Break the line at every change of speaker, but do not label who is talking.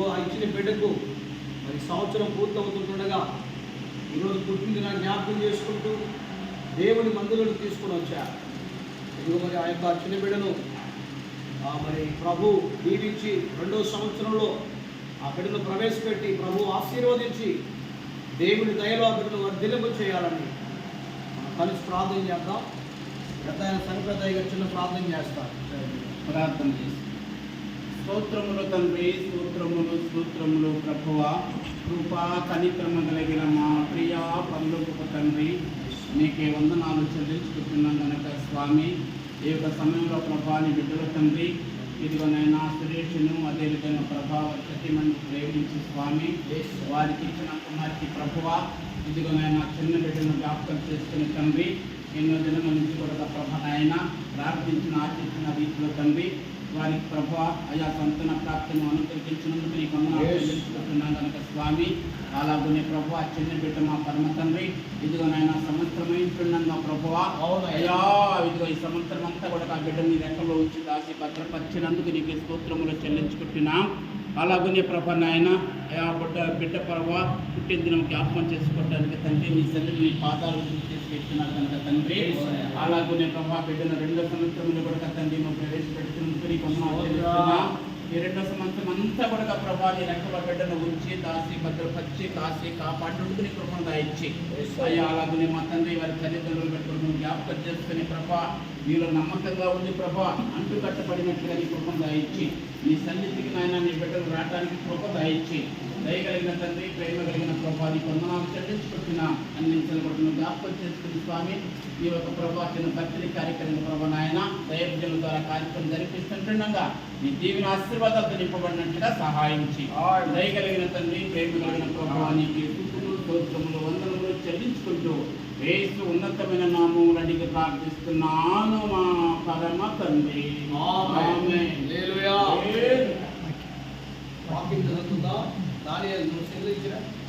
ఇదిగో ఆ ఇచ్చిన బిడ్డకు మరి సంవత్సరం పూర్తవుతుండగా ఈరోజు పుట్టిన జ్ఞాపకం చేసుకుంటూ దేవుని మందులను తీసుకుని వచ్చా. ఇదిగో మరి ఆ యొక్క చిన్న బిడ్డను ఆ మరి ప్రభు దీవించి రెండో సంవత్సరంలో ఆ బిడ్డను ప్రవేశపెట్టి ప్రభు ఆశీర్వదించి దేవుని దయలో ఆ బిడ్డను వర్ధిలింపు చేయాలని మనం కలిసి ప్రార్థన చేద్దాం. పెద్ద ఆయన సరిపెద్ద చిన్న ప్రార్థన చేస్తారు
ప్రార్థన చేసి స్తోత్రములు తండ్రి స్తోత్రములు స్తోత్రములు ప్రభువ. కృపా కనిక్రమ కలిగిన మా ప్రియ పనులకు తండ్రి నీకే వందనాలు చెల్లించుకుంటున్నాం కనుక స్వామి. ఈ యొక్క సమయంలో ప్రభాని బిడ్డల తండ్రి ఇదిగోనైనా సురేష్ను అదేవిధంగా ప్రభావ ప్రతిమను ప్రేమించి స్వామి. వారికి ఇచ్చిన కుమార్తె ప్రభువ ఇదిగోనైనా చిన్న బిడ్డను జ్ఞాపకం చేసుకుని తండ్రి ఎన్నో దినముల నుంచి కూడా ప్రభ నాయన ప్రార్థించిన ఆశించిన రీతిలో తండ్రి వారికి ప్రభ అయా సంతాన ప్రాప్తిని వందనాలు
Yes.
చెల్లించుకుంటున్నాను కనుక స్వామి అలాగనే ప్రభు ఆ చిన్న బిడ్డ మా పరమ తండ్రి ఇదిగో నాయన సంవత్సరం అయింటున్నాను మా ప్రభువ. అయ్యా ఇదిగో ఈ సంవత్సరం అంతా కూడా ఆ బిడ్డ నీ రెక్కలో ఉంచి దాసి భద్రపరిచినందుకు నీకు స్తోత్రములు చెల్లించుకుంటున్నాం అలాగనే ప్రభ నాయన అయా బిడ్డ బిడ్డ ప్రభా పుట్టిన దినం జ్ఞాపకం చేసుకోవడానికి తండ్రి మీ సన్ని మీ పాదాలు చేసి పెట్టినారు కనుక తండ్రి. అలాగనే ప్రభా బిడ్డను రెండో సంవత్సరంలో కూడా తండ్రి మేము ప్రవేశపెడుతున్నందుకు నీకు ఈ రెండో సంవత్సరం అంతా కూడా ప్రభా నీ రెక్కల బిడ్డను ఉంచి దాసి భద్రపరిచి కాసి కాపాడుకుంటూ నీ కృపను దాయిచ్చి అయ్యా అలాగనే మా తండ్రి వారి తల్లిదండ్రులు పెట్టుకుని జ్ఞాపకం చేసుకుని ప్రభా నీలో నమ్మకంగా ఉంది ప్రభా. అంటు కట్టబడినట్లుగా నీ కృపను దాయిచ్చి నీ సన్నిధికి నాయన నీ బిడ్డలు రావడానికి కృప దాయిచ్చి దయగలిగిన తండ్రి ప్రేమ కలిగిన ప్రభా నీ కొందనాలు చెల్లించుకుంటున్నా అందించబడుతున్న జ్ఞాపకం చేసుకుని స్వామి. ఈ యొక్క ప్రభా చిన్న భక్తి కార్యక్రమం ప్రభా నాయన దైవజనుల ద్వారా కార్యక్రమం జరిపిస్తుంటుండగా నీ దీవిన ఆశీర్వాదాలతో నింపబడినట్టుగా సహాయించి. దయగలిగిన తండ్రి ప్రేమ కలిగిన ప్రభా నీకు స్తోత్రములు వందనములు చెల్లించుకుంటూ వేసు ఉన్నతమైన నామములు అడిగి ప్రార్థిస్తున్నాను మా పరమ తండ్రి. ఆమేన్.
హల్లెలూయా.
ఆమేన్.
వాకింగ్ జరుగుతుందా దాని నువ్వు